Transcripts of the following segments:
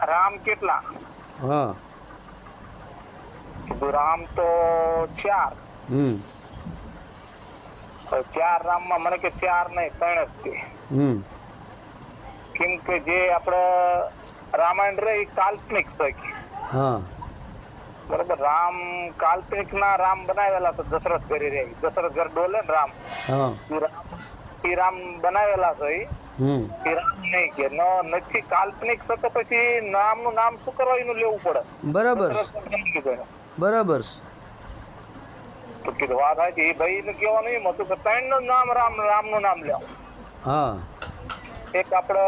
રામ કેટલા? હા. કીધું રામ તો ચાર. હમ. ચાર રામમાં મને કે ચાર નહીં ત્રણ જ છે. હમ. કેમ કે જે આપણે રામાયણ રે એ કાલ્પનિક છે. હા. બરોબર રામ કાલ્પનિક ના રામ બનાવેલા તો દશરથ કરી રહ્યા દશરથ ઘર ડોલે ને રામ. હા. એ રામ રામ બનાવેલા છે રામ કે ન નથી કાલ્પનિક છે તો પછી નામનું નામ શું કરવા એનું લેવું પડે? બરાબર. બરાબર. તો કીધું વાત સાચી એ ભાઈ ને કહેવાનું એમ હતું કે ત્રણનું નામ રામ રામનું નામ લેવું. હા. એક આપણે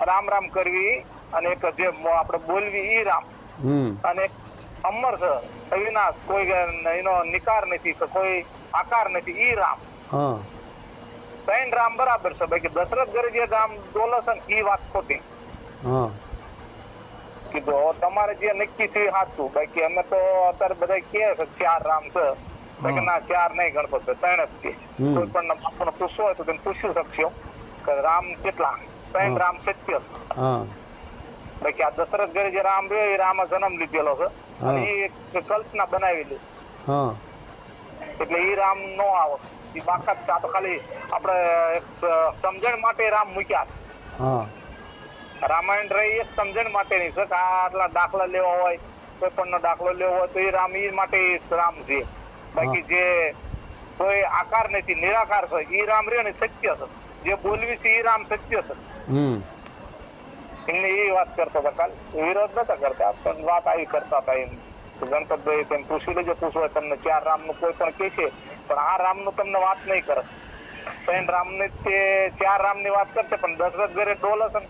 રામ રામ કરવી અને એક જે આપણે બોલવી ઈ રામ. અને અમર છે અવિનાશ કોઈ એનો નિકાર નથી કે કોઈ આકાર નથી ઈ રામ. હા. ત્રણ રામ બરાબર છે. બાકી દશરથ ઘરે ગામ ડોલે છે ને ઈ વાત ખોટી. હા. કીધું તમારે જે નક્કી છે સાચું. બાકી અમે તો અત્યારે બધા કે છે ચાર રામ છે. બાકી ના ચાર નહીં ગણપત ત્રણ જ કે કોઈ પણ આપણને પૂછવું હોય તો તમે પૂછી શકશો કે રામ કેટલા? ત્રણ રામ સત્ય બાકી આ દશરથ ઘરે જે રામ રહ્યો એ રામે જન્મ લીધેલો છે. અને એ કલ્પના બનાવેલી એટલે એ રામ નો આવે. એ બાકાત. આ તો ખાલી આપણે સમજણ માટે રામ મૂક્યા. હા. રામાયણ રહી એ સમજણ માટેની છે આટલા દાખલા લેવા હોય કોઈ પણ દાખલો લેવો હોય તો એ રામ એ માટે રામ છે. બાકી જે કોઈ આકાર નથી નિરાકાર છે એ રામ રહ્યો ને સત્ય છે. જે બોલવી છે એ રામ સત્ય છે. એમને એ વાત કરતા હતા કાલ. વિરોધ નતા કરતા પણ વાત આવી કરતા હતા એમ. તો ગણપતભાઈ તેમ પૂછી લેજો પૂછવા તમને ચાર રામનું કોઈ પણ કે છે પણ આ રામનું તમને વાત નહીં કરે. ત્રણ રામની તે ચાર રામની વાત કરશે પણ દશરથ ઘરે ડોલ હશે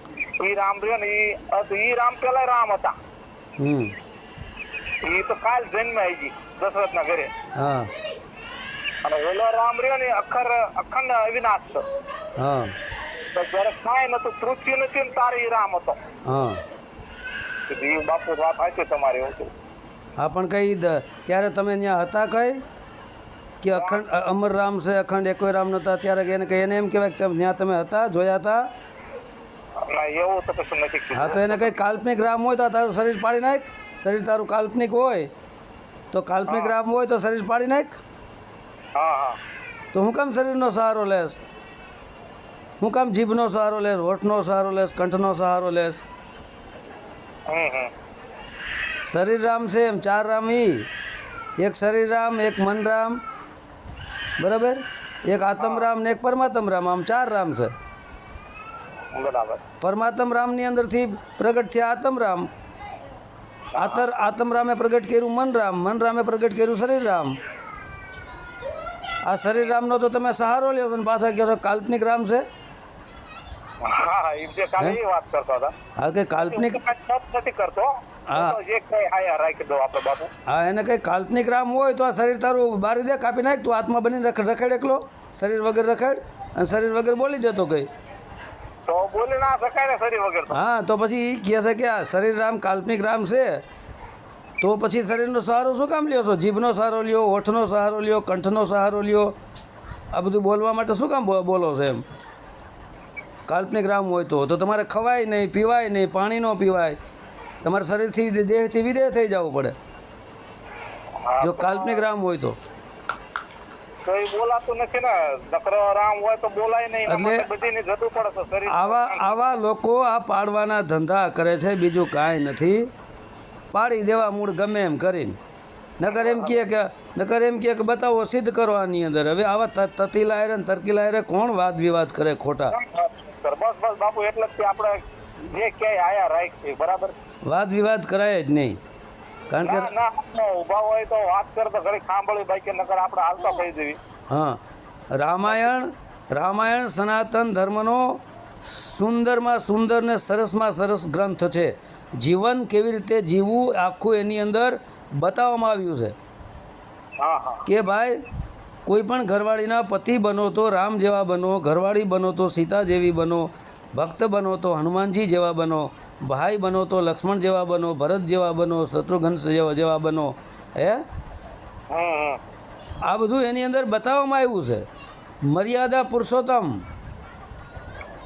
ઈ રામ રહ્યો ને ઈ ઈ રામ પેલા રામ હતા. ઈ તો કાલ જન્મ આવી ગઈ દશરથ ના ઘરે અને ઓલો રામ રહ્યો ને અખર અખંડ અવિનાશ છે જયારે કાંઈ નતું પૃથ્વી નથી ને તારે ઈ રામ હતો. બાપુ વાત સાચી તમારી એવું આ પણ કઈ ત્યારે તમે ત્યાં હતા કઈ? કે અખંડ અમર રામ છે અખંડ એકોય રામ નતા ત્યારે એને કઈ એને એમ કહેવાય કે ત્યાં તમે હતા જોયા હતા. હા તો એને કઈ કાલ્પનિક રામ હોય તો તારું શરીર પાડી નાખ. શરીર તારું કાલ્પનિક હોય તો કાલ્પનિક રામ હોય તો શરીર પાડી નાખ. હા હા. તો હું કામ શરીરનો સહારો લેશ? હું કામ જીભનો સહારો લેશ હોઠનો સહારો લેશ કંઠનો સહારો લેશ? હમ હમ. શરીર રામ છે એમ ચાર રામ ઈ. એક શરીર રામ એક મન રામ બરાબર? એક આત્મ રામ ને એક પરમાત્મ રામ આમ ચાર રામ છે. પરમાત્મ રામની અંદરથી પ્રગટ થયા આત્મ રામ. આતર આત્મ રામે પ્રગટ કર્યું મન રામ મન રામે પ્રગટ કર્યું શરીર રામ આ શરીર રામનો તો તમે સહારો લ્યો પાછા કહો કાલ્પનિક રામ છે. હા હા એ કાલે એ વાત કરતા હતા. હા કે કાલ્પનિક હું તો કાંઈ તપ નથી કરતો હા. જે કઈ હાયા રાખી દો આપણે બાપુ. હા એને કંઈ કાલ્પનિક રામ હોય તો આ શરીર તારું બારી દે કાપી નાખ તું આત્મા બની રખેડ રખડ એકલો. શરીર વગર રખડ અને શરીર વગર બોલી જતો કઈ. તો બોલી ના શકાય ને શરીર વગર હા તો પછી એ કહે છે કે આ શરીર રામ કાલ્પનિક રામ છે. તો પછી શરીરનો સહારો શું કામ લ્યો છો? જીભનો સહારો લ્યો હોઠનો સહારો લ્યો કંઠનો સહારો લ્યો. આ બધું બોલવા માટે શું કામ બોલો છો એમ? કાલ્પનિક રામ હોય તો. તો તમારે ખવાય નહીં પીવાય નહીં પાણી ન પીવાય. તમારે શરીરથી દેહથી વિદેહ થઈ જવું પડે. જો કાલ્પનિક રામ હોય તો. આવા આવા લોકો આ પાડવાના ધંધા કરે છે. બીજું કાંઈ નથી. પાડી દેવા મૂળ ગમે એમ કરીને. નકર એમ કહે કે નકર એમ કહે કે બતાવો સિદ્ધ કરો આની અંદર. હવે આવા તતીલા લાયરે તરકીલા કોણ વાદ વિવાદ કરે ખોટા? બસ બસ બાપુ એટલે જ આપણે જે ક્યાંય આયા રાખીએ બરાબર? વાદ વિવાદ કરાય જ નહીં. કારણ કે ના ના ઊભા હોય તો વાત કરે તો ઘડી સાંભળી કે નકર આપણે હાલતા થઈ જવી હા. રામાયણ રામાયણ સનાતન ધર્મનો સુંદરમાં સુંદર ને સરસમાં સરસ ગ્રંથ છે. જીવન કેવી રીતે જીવવું આખું એની અંદર બતાવવામાં આવ્યું છે. કે ભાઈ કોઈ પણ ઘરવાળીના પતિ બનો તો રામ જેવા બનો ઘરવાળી બનો તો સીતા જેવી બનો ભક્ત બનો તો હનુમાનજી જેવા બનો ભાઈ બનો તો લક્ષ્મણ જેવા બનો ભરત જેવા બનો શત્રુઘ્ન જેવા જેવા બનો હે. આ બધું એની અંદર બતાવવામાં આવ્યું છે. મર્યાદા પુરુષોત્તમ.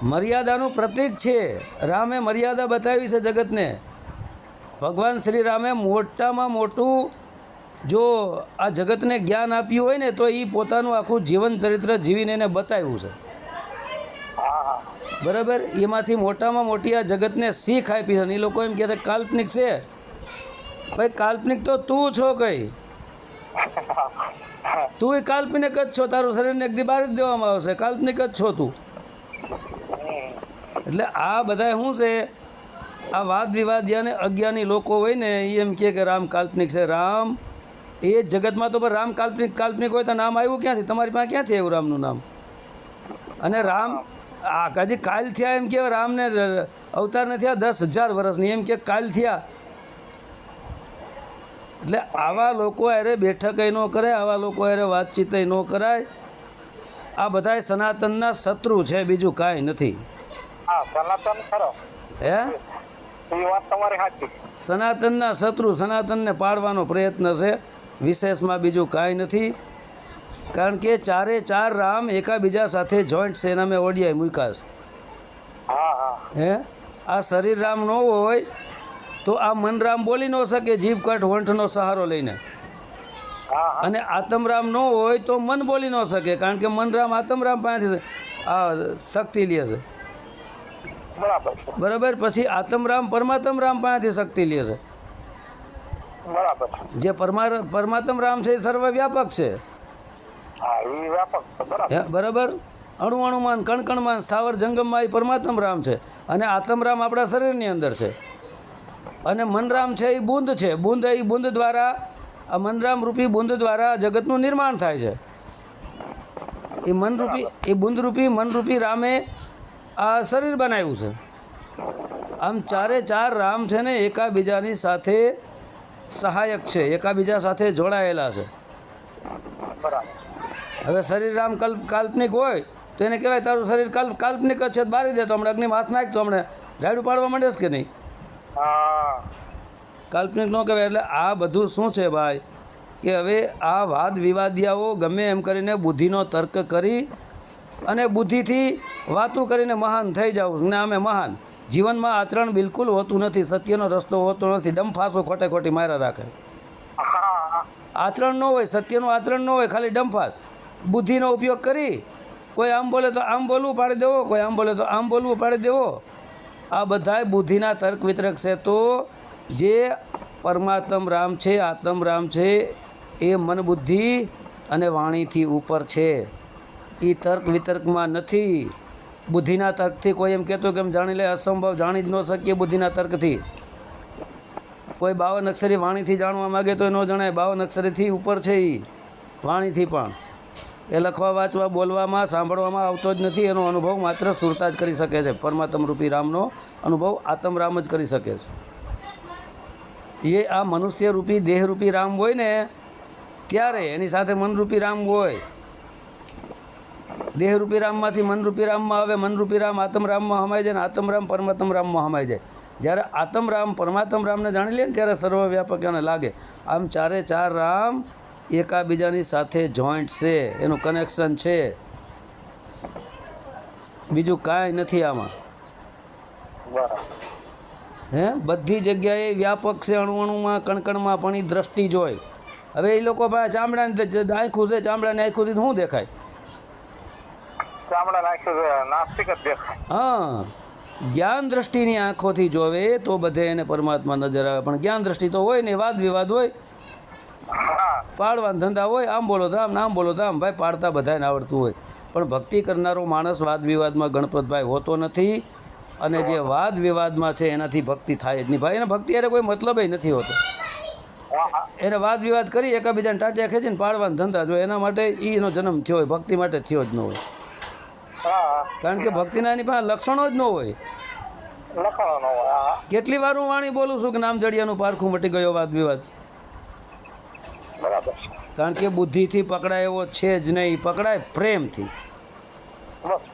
મર્યાદાનું પ્રતીક છે. રામે મર્યાદા બતાવી છે જગતને. ભગવાન શ્રી રામે મોટામાં મોટું જો આ જગતને જ્ઞાન આપ્યું હોય ને, તો એ પોતાનું આખું જીવન ચરિત્ર જીવીને એને બતાવ્યું છે. બરાબર? એમાંથી મોટામાં મોટી આ જગતને શીખ આપી છે એ લોકો એમ કહે છે, કાલ્પનિક છે. ભાઈ, કાલ્પનિક તો તું છો કઈ. તું એ કાલ્પનિક જ છો, તારું શરીરને એકદી બહાર જ દેવામાં આવશે. કાલ્પનિક જ છો તું. એટલે આ બધા શું છે? આ વાદ વિવાદ અને અજ્ઞાની લોકો હોય ને એ એમ કહે કે રામ કાલ્પનિક છે. રામ એ જગતમાં તો રામ કાલ્પનિક કાલ્પનિક હોય તો નામ આવ્યું ક્યાંથી? તમારી પાસે ક્યાંથી આવ્યું રામનું નામ? અને રામ આ હજી કાલ થયા એમ કે રામને અવતાર નથી થયા દસ હજાર વર્ષની. એમ કે કાલ થયા. એટલે આવા લોકો અરે બેઠક ન કરાય આવા લોકો અરે વાતચીત ન કરાય. આ બધાય સનાતનના શત્રુ છે બીજું કાંઈ નથી. હા સનાતન ખરો. હે? સનાતનના શત્રુ સનાતનને પાડવાનો પ્રયત્ન છે. વિશેષમાં બીજું કાંઈ નથી. કારણ કે ચારે ચાર રામ એકાબીજા સાથે જોઈન્ટ છે એના મેં ઓડિયાએ મૂક્યા છે. હા હા. હે? આ શરીર રામ ન હોય તો આ મન રામ બોલી ન શકે જીભ કટ વંઠનો સહારો લઈને. અને આતમરામ ન હોય તો મન બોલી ન શકે કારણ કે મન રામ આત્મરામ પાસેથી આ શક્તિ લે છે. બરાબર પછી આતમરામ પરમાત્મ રામ પાસેથી શક્તિ લે છે. બરાબર. જે પરમાર પરમાત્મ રામ છે એ સર્વવ્યાપક છે. વ્યાપક છે બરાબર. અણુ અણુમાન કણ કણમાં સ્થાવર જંગમમાં એ પરમાત્મ રામ છે. અને આત્મ રામ આપણા શરીરની અંદર છે. અને મનરામ છે એ બુંદ છે. બુંદ એ બુંદ દ્વારા આ મનરામ રૂપી બુંદ દ્વારા જગતનું નિર્માણ થાય છે. એ મનરૂપી એ બુંદરૂપી મનરૂપી રામે આ શરીર બનાવ્યું છે. આમ ચારે ચાર રામ છે ને એકાબીજાની સાથે સહાયક છે એકાબીજા સાથે જોડાયેલા છે. હવે શરીર રામ કલ્પ કાલ્પનિક હોય તો એને કહેવાય તારું શરીર કલ્પ કાલ્પનિક જ છે બારી દે તો હમણાં અગ્નિમાં હાથ નાખ તો હમણાં રાયડું પાડવા માંડે કે નહીં? કાલ્પનિક ન કહેવાય એટલે આ બધું શું છે ભાઈ? કે હવે આ વાદ વિવાદિયાઓ ગમે એમ કરીને બુદ્ધિનો તર્ક કરી અને બુદ્ધિથી વાતું કરીને મહાન થઈ જાવ ને અમે મહાન. જીવનમાં આચરણ બિલકુલ હોતું નથી, સત્યનો રસ્તો હોતો નથી ડંફાસો ખોટે ખોટી માર્યા રાખે. આચરણ ન હોય, સત્યનું આચરણ ન હોય, ખાલી ડમફાસ બુદ્ધિનો ઉપયોગ કરી, કોઈ આમ બોલે તો આમ બોલવું પાડી દેવો, કોઈ આમ બોલે તો આમ બોલવું પાડી દેવો. આ બધાય બુદ્ધિના તર્ક વિતરક છે તો જે પરમાત્મ રામ છે, આત્મ રામ છે, એ મન બુદ્ધિ અને વાણીથી ઉપર છે. એ તર્ક વિતર્કમાં નથી. બુદ્ધિના તર્કથી કોઈ એમ કહેતો કે એમ જાણી લે, અસંભવ જાણી જ ન શકીએ બુદ્ધિના તર્કથી. કોઈ બાવન અક્ષરી વાણીથી જાણવા માગે તો એ ન જણાય. બાવન અક્ષરીથી ઉપર છે એ વાણીથી પણ. એ લખવા, વાંચવા, બોલવામાં, સાંભળવામાં આવતો જ નથી. એનો અનુભવ માત્ર સુરતા જ કરી શકે છે. પરમાત્મ રૂપી રામનો અનુભવ આતમરામ જ કરી શકે છે. એ આ મનુષ્ય રૂપી દેહરૂપી રામ હોય ને, ત્યારે એની સાથે મનરૂપી રામ હોય. દેહરૂપી રામમાંથી મનરૂપી રામમાં આવે, મનરૂપી રામ આત્મરામમાં રામમાં હમાઈ જાય ને આત્મરામ પરમાત્મ રામમાં હમાય જાય. જ્યારે આત્મરામ પરમાત્મ રામને જાણી લે ને ત્યારે સર્વવ્યાપક એને લાગે. આમ ચારે ચાર રામ એકાબીજાની સાથે જોઈન્ટ છે, એનું કનેક્શન છે. બીજું કાંઈ નથી આમાં. હે? બધી જગ્યાએ વ્યાપક છે અણુ અણુમાં કણકણમાં પણ એ દ્રષ્ટિ જોઈ હવે એ લોકો પાસે ચામડાની આંખું છે, ચામડાની આંખું શું દેખાય? ચામડા નાખ્યું છે નાસ્તિક જ દેખાય. હા જ્ઞાન દ્રષ્ટિની આંખોથી જોવે તો બધે એને પરમાત્મા નજર આવે. પણ જ્ઞાન દ્રષ્ટિ તો હોય ને વાદ વિવાદ હોય. પાડવાના ધંધા હોય આમ બોલો તો આમ ને બોલો તો આમ ભાઈ પાડતા બધાને આવડતું હોય. પણ ભક્તિ કરનારો માણસ વાદ વિવાદમાં ગણપતભાઈ હોતો નથી અને જે વાદ વિવાદમાં છે એનાથી ભક્તિ થાય જ નહીં. ભાઈ એને ભક્તિ અરે કોઈ મતલબ નથી હોતો. એને વાદ વિવાદ કરી એકાબીજાને ટાટિયા ખેંચીને પાડવાના ધંધા જો એના માટે એનો જન્મ થયો હોય ભક્તિ માટે થયો જ ન હોય. કારણ કે ભક્તિના એની પાસે લક્ષણો જ ન હોય. કેટલી વાર હું વાણી બોલું છું કે નામ જડિયાનું પારખું મટી ગયો વાદ વિવાદ? કારણ કે બુદ્ધિથી પકડાય એવો છે જ નહીં. પકડાય પ્રેમથી.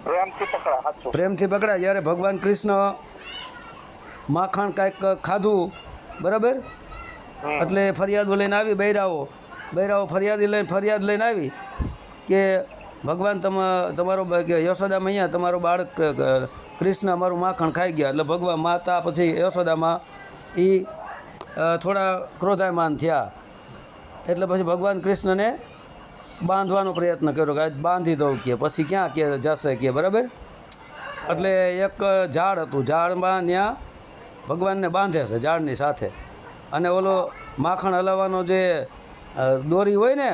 પ્રેમથી પકડા પકડાય. જ્યારે ભગવાન કૃષ્ણ માખણ કાંઈક ખાધું બરાબર? એટલે ફરિયાદો લઈને આવી બૈરાઓ. બૈરાઓ ફરિયાદી લઈને ફરિયાદ લઈને આવી કે ભગવાન તમા, તમારો યશોદા મૈયા તમારો બાળક કૃષ્ણ અમારું માખણ ખાઈ ગયા. એટલે ભગવાન માતા પછી યશોદામાં એ થોડા ક્રોધાયમાન થયા. એટલે પછી ભગવાન કૃષ્ણને બાંધવાનો પ્રયત્ન કર્યો કે બાંધી દઉં કે પછી ક્યાં કે જશે કે, બરાબર? એટલે એક ઝાડ હતું. ઝાડમાં ત્યાં ભગવાનને બાંધે છે ઝાડની સાથે. અને ઓલો માખણ હલાવવાનો જે દોરી હોય ને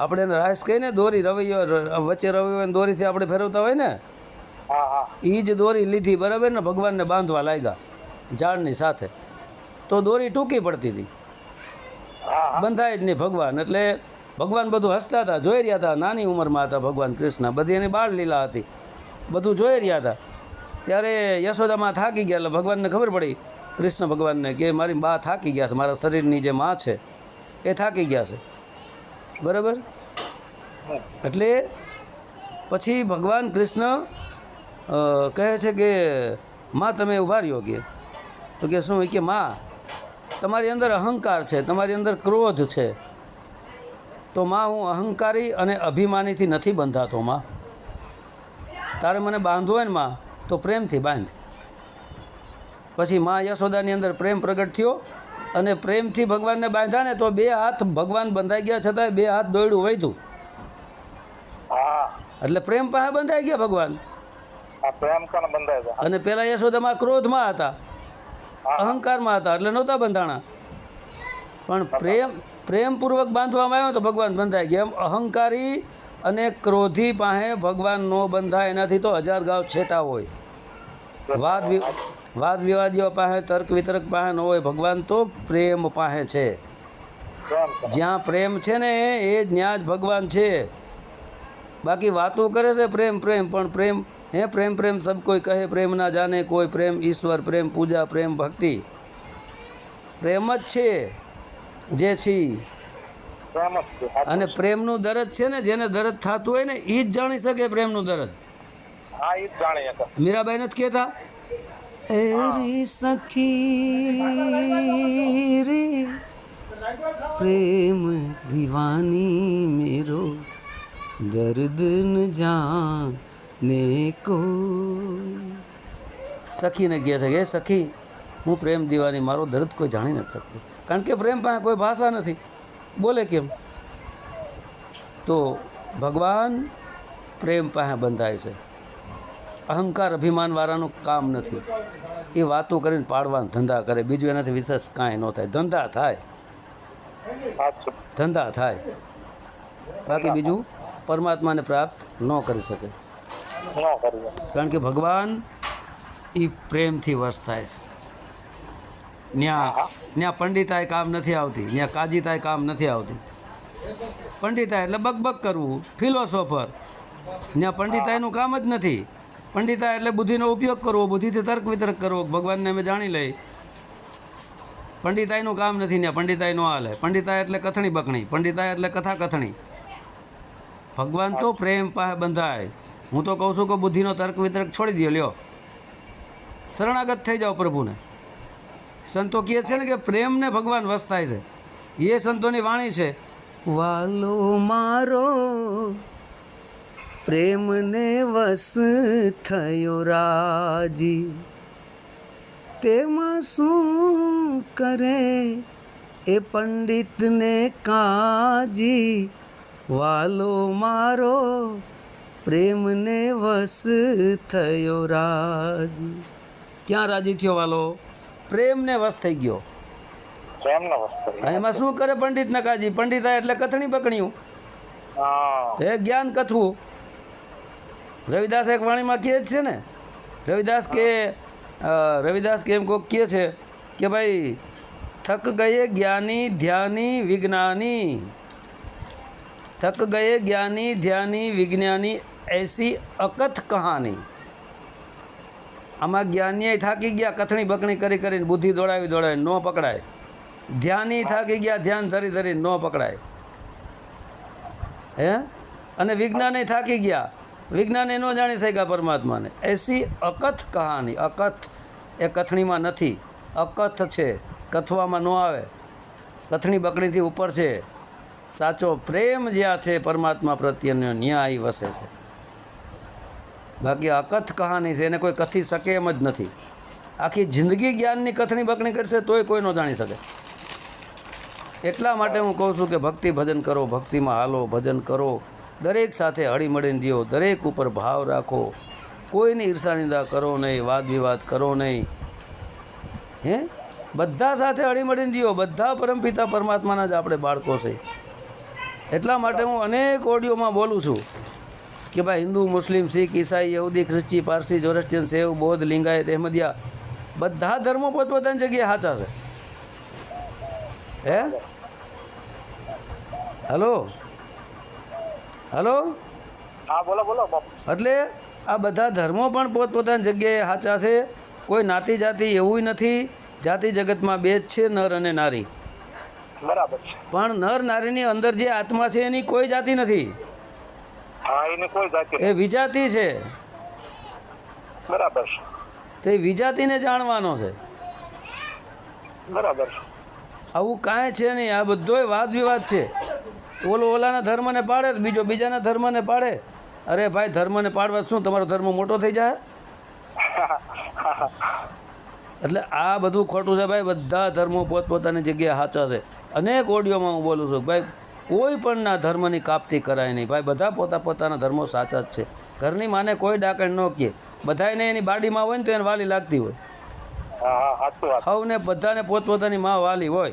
આપણે એને રાઈસ કહીને દોરી રવૈયો વચ્ચે રવૈયો દોરીથી આપણે ફેરવતા હોય ને? એ જ દોરી લીધી બરાબર ને? ભગવાનને બાંધવા લાગ્યા ઝાડની સાથે. તો દોરી ટૂંકી પડતી હતી. બંધાય જ નહીં ભગવાન એટલે ભગવાન બધું હસતા હતા જોઈ રહ્યા હતા નાની ઉંમરમાં હતા ભગવાન કૃષ્ણ. બધી એની બાળ લીલા હતી. બધું જોઈ રહ્યા હતા. ત્યારે યશોદામાં થાકી ગયા એટલે ભગવાનને ખબર પડી કૃષ્ણ ભગવાનને કે મારી બા થાકી ગયા છે મારા શરીરની જે માં છે એ થાકી ગયા છે. બરાબર? એટલે પછી ભગવાન કૃષ્ણ કહે છે કે માં તમે ઊભા રહ્યો કે? તો કે શું? કે માં, તમારી અંદર અહંકાર છે, તમારી અંદર ક્રોધ છે. તો માં હું અહંકારી અને અભિમાનીથી નથી બંધાતો, માં. તારે મને બાંધવો હોય ને, માં, તો પ્રેમથી બાંધ. પછી માં યશોદાની અંદર પ્રેમ પ્રગટ થયો. અને પ્રેમથી ભગવાનને બાંધ્યા ને તો બે હાથ ભગવાન બંધાઈ ગયા છતાંય બે હાથ દોયડું વૈધું. એટલે પ્રેમ પાસે બંધાઈ ગયા ભગવાન? અને પેલા યશોદામાં ક્રોધમાં હતા અહંકારમાં હતા એટલે નહોતા બંધાણા. પણ પ્રેમ પ્રેમપૂર્વક બાંધવામાં આવ્યો તો ભગવાન બંધાઈ ગયા. એમ અહંકારી અને ક્રોધી પાસે ભગવાન નો બંધાય. એનાથી તો હજાર ગાવ છેટા હોય. વાદ વાદ વિવાદીઓ પાસે તર્ક વિતર્ક પાસે ન હોય ભગવાન તો પ્રેમ પાસે છે. જ્યાં પ્રેમ છે ને એ જ્યાં જ ભગવાન છે. બાકી વાતો કરે છે પ્રેમ પ્રેમ પણ પ્રેમ હે પ્રેમ પ્રેમ સબ કોઈ કહે પ્રેમ ના જાણે કોઈ પ્રેમ ઈશ્વર પ્રેમ પૂજા પ્રેમ ભક્તિ. પ્રેમ જ છે જે છી. અને પ્રેમનું દરદ છે ને જેને દરદ થતું હોય ને એ જ જાણી શકે પ્રેમનું દરદ મીરાબાઈ નથી કહેતા? એરી સખી રે પ્રેમ દીવાની મેરો દર્દ ન જાને કોઈ. સખીને કહે છે કે સખી હું પ્રેમ દીવાની મારો દર્દ કોઈ જાણી નથી શકતો. કારણ કે પ્રેમ પાસે કોઈ ભાષા નથી. બોલે કેમ? તો ભગવાન પ્રેમ પાસે બંધાય છે. અહંકાર અભિમાનવાળાનું કામ નથી. એ વાતો કરીને પાડવાના ધંધા કરે. બીજું એનાથી વિશેષ કાંઈ ન થાય. ધંધા થાય. ધંધા થાય. બાકી બીજું પરમાત્માને પ્રાપ્ત ન કરી શકે. કારણ કે ભગવાન એ પ્રેમથી વસ થાય છે. ત્યાં ત્યાં પંડિતાએ કામ નથી આવતી. ત્યાં કાજીતાય કામ નથી આવતી. પંડિતાએ એટલે બકબક કરવું. ફિલોસોફર. ત્યાં પંડિતાયનું કામ જ નથી. પંડિતાય એટલે બુદ્ધિનો ઉપયોગ કરવો, બુદ્ધિથી તર્ક વિતર્ક કરવો, ભગવાનને અમે જાણી લઈ પંડિતાયનું કામ નથી નો હાલે. પંડિતા એટલે કથણી બકણી પંડિતા એટલે કથા કથણી. ભગવાન તો પ્રેમ પાસે બંધાય. હું તો કહું છું કે બુદ્ધિનો તર્ક વિતર્ક છોડી દો લ્યો. શરણાગત થઈ જાઓ પ્રભુને. સંતો કહે છે ને કે પ્રેમને ભગવાન વસ થાય છે. એ સંતોની વાણી છે, વાલો મારો પ્રેમને વસ થયો રાજી. તેમાં શું કરે એ પંડિતને કાજી? વાલો મારો પ્રેમને વસ થયો રાજી. ક્યાં રાજી થયો વાલો? પ્રેમને વસ થઈ ગયો. એમાં શું કરે પંડિત નકાજી પંડિત એટલે કથણી પકડ્યું. હા. એ જ્ઞાન કથવું. રવિદાસ એક વાણીમાં કહે જ છે ને, રવિદાસ કે રવિદાસ કે એમ કોક કહે છે કે ભાઈ, થક ગયે જ્ઞાની, ધ્યાની, વિજ્ઞાની. થક ગયે જ્ઞાની, ધ્યાની, વિજ્ઞાની, એસી અકથ કહાની. આમાં જ્ઞાનીએ થાકી ગયા, કથણી બકણી કરી કરીને બુદ્ધિ દોડાવી દોડાવી ન પકડાય. ધ્યાની થાકી ગયા, ધ્યાન ધરી ધરી ન પકડાય. હે? અને વિજ્ઞાને થાકી ગયા વિજ્ઞાને ન જાણી શક્યા પરમાત્માને. એસી અકથ કહાની, અકથ એ કથણીમાં નથી. અકથ છે, કથવામાં ન આવે. કથણી બકણીથી ઉપર છે. સાચો પ્રેમ જ્યાં છે, પરમાત્મા પ્રત્યેનો ન્યાય વસે છે. બાકી અકથ કહાની છે, એને કોઈ કથી શકે એમ જ નથી. આખી જિંદગી જ્ઞાનની કથણી બકણી કરશે, તોય કોઈ ન જાણી શકે. એટલા માટે હું કહું છું કે ભક્તિ ભજન કરો, ભક્તિમાં હાલો, ભજન કરો. દરેક સાથે હળીમળીને રહ્યો દરેક ઉપર ભાવ રાખો. કોઈની ઈર્ષાનિંદા કરો નહીં વાદ વિવાદ કરો નહીં. હે? બધા સાથે હળીમળીને જીવો, બધા પરમપિતા પરમાત્માના જ આપણે બાળકો છે. એટલા માટે હું અનેક ઓડિયોમાં બોલું છું કે ભાઈ હિન્દુ, મુસ્લિમ, શીખ, ઈસાઈ, યહૂદી, ખ્રિસ્તી, પારસી જોરસ્ટિયન સેવ, બૌદ્ધ, લિંગાયત, અહેમદિયા બધા ધર્મો પોતપોતાની જગ્યાએ સાચા છે. હે? હલો? હલો? હા બોલો બોલો એટલે આ બધા ધર્મો પણ પોતપોતાની જગ્યાએ સાચા છે? કોઈ નાતી જાતિ એવું નથી? જાતિ જગતમાં બે જ છે નર અને નારી. બરાબર છે. પણ નર નારીની અંદર જે આત્મા છે એની કોઈ જાતિ નથી? એ વિજાતિ છે. બરાબર તે વિજાતિને જાણવાનો છે. બરાબર આવું કાંઈ છે નહીં. આ બધોય વાદ વિવાદ છે. ઓલો ઓલાના ધર્મને પાડે બીજો બીજાના ધર્મને પાડે? અરે ભાઈ ધર્મને પાડવા શું? તમારો ધર્મ મોટો થઈ જાય? એટલે આ બધું ખોટું છે ભાઈ. બધા ધર્મો પોતપોતાની જગ્યાએ સાચા છે. અનેક ઓડિયોમાં હું બોલું છું ભાઈ કોઈ પણના ધર્મની કાપતી કરાય નહીં. ભાઈ બધા પોતા પોતાના ધર્મો સાચા જ છે. ઘરની માને કોઈ ડાકણ ન કહે. બધાને એની બાડીમાં હોય ને તો એને વાલી લાગતી હોય. સૌને બધાને પોતપોતાની માં વાલી હોય.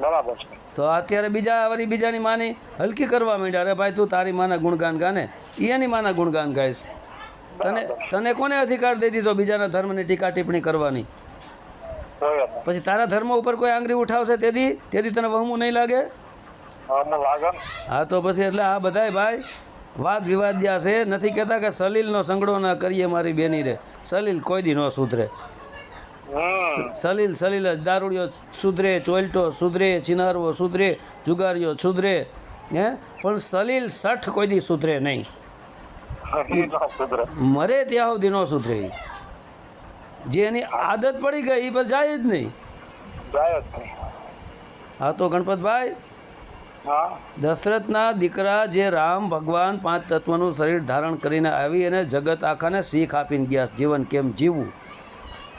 બરાબર છે. તો અત્યારે બીજા વળી બીજાની માની હલકી કરવા માંડ્યા. અરે ભાઈ તું તારી માના ગુણગાન ગાને. એની માના ગુણગાન ગાઈશ. તને તને કોને અધિકાર દઈ દીધો બીજાના ધર્મની ટીકા ટિપ્પણી કરવાની? પછી તારા ધર્મ ઉપર કોઈ આંગળી ઉઠાવશે તેથી તેથી તને વહમું નહીં લાગે? હા તો પછી એટલે આ બધાય ભાઈ વાદ વિવાદ્યા છે નથી કહેતા કે સલીલનો સંગડો ના કરીએ મારી બેની રે સલીલ કોઈ દી ન સુધરે. સલીલ સલીલ જ. દારૂડિયો સુધરે ચોલટો સુધરે ચિનારવો સુધરે જુગારીઓ સુધરે હે? પણ સલીલ સઠ કોઈ દી સુધરે નહીં. મરે ત્યાં સુધી ન સુધરે જે એની આદત પડી ગઈ એ પર જાય જ નહીં. જાય જ નહીં. હા તો ગણપતભાઈ દશરથના દીકરા જે રામ ભગવાન પાંચ તત્વનું શરીર ધારણ કરીને આવી અને જગત આખાને શીખ આપીને ગયા જીવન કેમ જીવવું?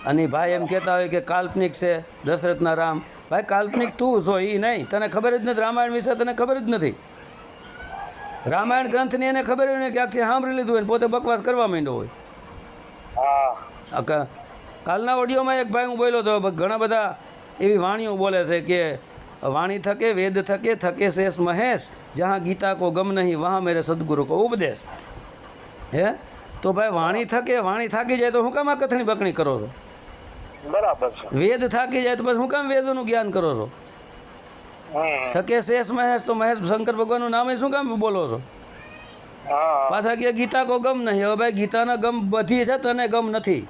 અને ભાઈ એમ કહેતા હોય કે કાલ્પનિક છે દશરથના રામ. ભાઈ કાલ્પનિક તું છો એ નહીં. તને ખબર જ નથી રામાયણ વિશે તને ખબર જ નથી. રામાયણ ગ્રંથની એને ખબર હોય ને કે આખી સાંભળી લીધું હોય ને પોતે બકવાસ કરવા માંડ્યો હોય. કાલના ઓડિયોમાં એક ભાઈ હું બોલ્યો હતો ઘણા બધા એવી વાણીઓ બોલે છે કે વાણી થકે વેદ થકે થકે શેષ મહેશ જહાં ગીતા કો ગમ નહીં વહાં મેરે સદગુરુ કો ઉપદેશ. હે? તો ભાઈ વાણી થકે વાણી થાકી જાય તો હું કામ આ કથણી બકણી કરો છો? બરાબર છે. વેદ થાકી જાય તો પછી હું કામ વેદોનું જ્ઞાન કરો છો? થકે શેષ મહેશ તો મહેશ શંકર ભગવાનનું નામે શું કામ બોલો છો? પાછા કે ગીતા કો ગમ નહીં. હવે ભાઈ ગીતાના ગમ બધી છે તને ગમ નથી.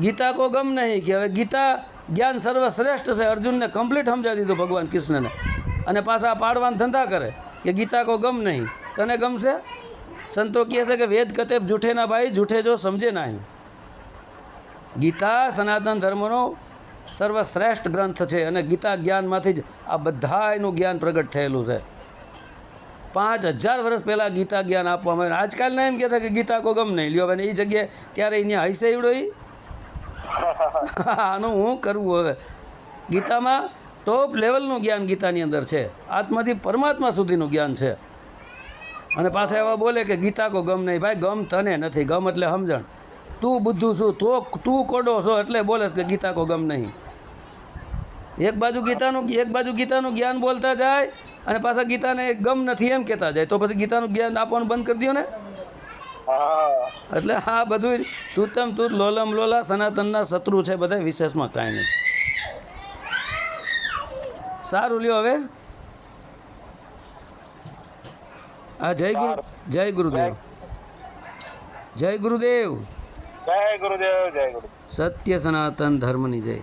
ગીતા કો ગમ નહીં કે હવે ગીતા જ્ઞાન સર્વશ્રેષ્ઠ છે. અર્જુનને કમ્પ્લીટ સમજાવી દીધું ભગવાન કૃષ્ણને. અને પાછા પાડવાન ધંધા કરે કે ગીતા કો ગમ નહીં. તને ગમશે? સંતો કહે છે કે વેદ કતે જૂઠે ના ભાઈ જૂઠે જો સમજે નહીં. ગીતા, સનાતન ધર્મનો સર્વશ્રેષ્ઠ ગ્રંથ છે અને ગીતા જ્ઞાનમાંથી જ આ બધા એનું જ્ઞાન પ્રગટ થયેલું છે. પાંચ હજાર વર્ષ પહેલાં ગીતા જ્ઞાન આપવામાં આવ્યું. આજકાલના એમ કહે છે કે ગીતા કો ગમ નહીં. લ્યો, હવે એ જગ્યાએ ત્યારે અહીંયા હૈસે એવડો આનું હું કરવું હવે? ગીતામાં ટોપ લેવલનું જ્ઞાન ગીતાની અંદર છે. આત્માથી પરમાત્મા સુધીનું જ્ઞાન છે. અને પાછા એવા બોલે કે ગીતા કો ગમ નહીં. ભાઈ, ગમ તને નથી. ગમ એટલે સમજણ. તું બુદ્ધું છું તો તું કોડો છો એટલે બોલેશ કે ગીતા કો ગમ નહીં. એક બાજુ ગીતાનું એક બાજુ ગીતાનું જ્ઞાન બોલતા જાય અને પાછા ગીતાને ગમ નથી એમ કહેતા જાય. તો પછી ગીતાનું જ્ઞાન આપવાનું બંધ કરી દો ને. એટલે હા બધું તૂતમ તૂત લોલમ લોલા સનાતનના શત્રુ છે બધા વિશેષમાં કાંઈ નહીં. સારું લ્યો હવે. હા જય ગુરુ જય ગુરુદેવ. જય ગુરુદેવ. જય ગુરુદેવ જય ગુરુ સત્ય સનાતન ધર્મની જય.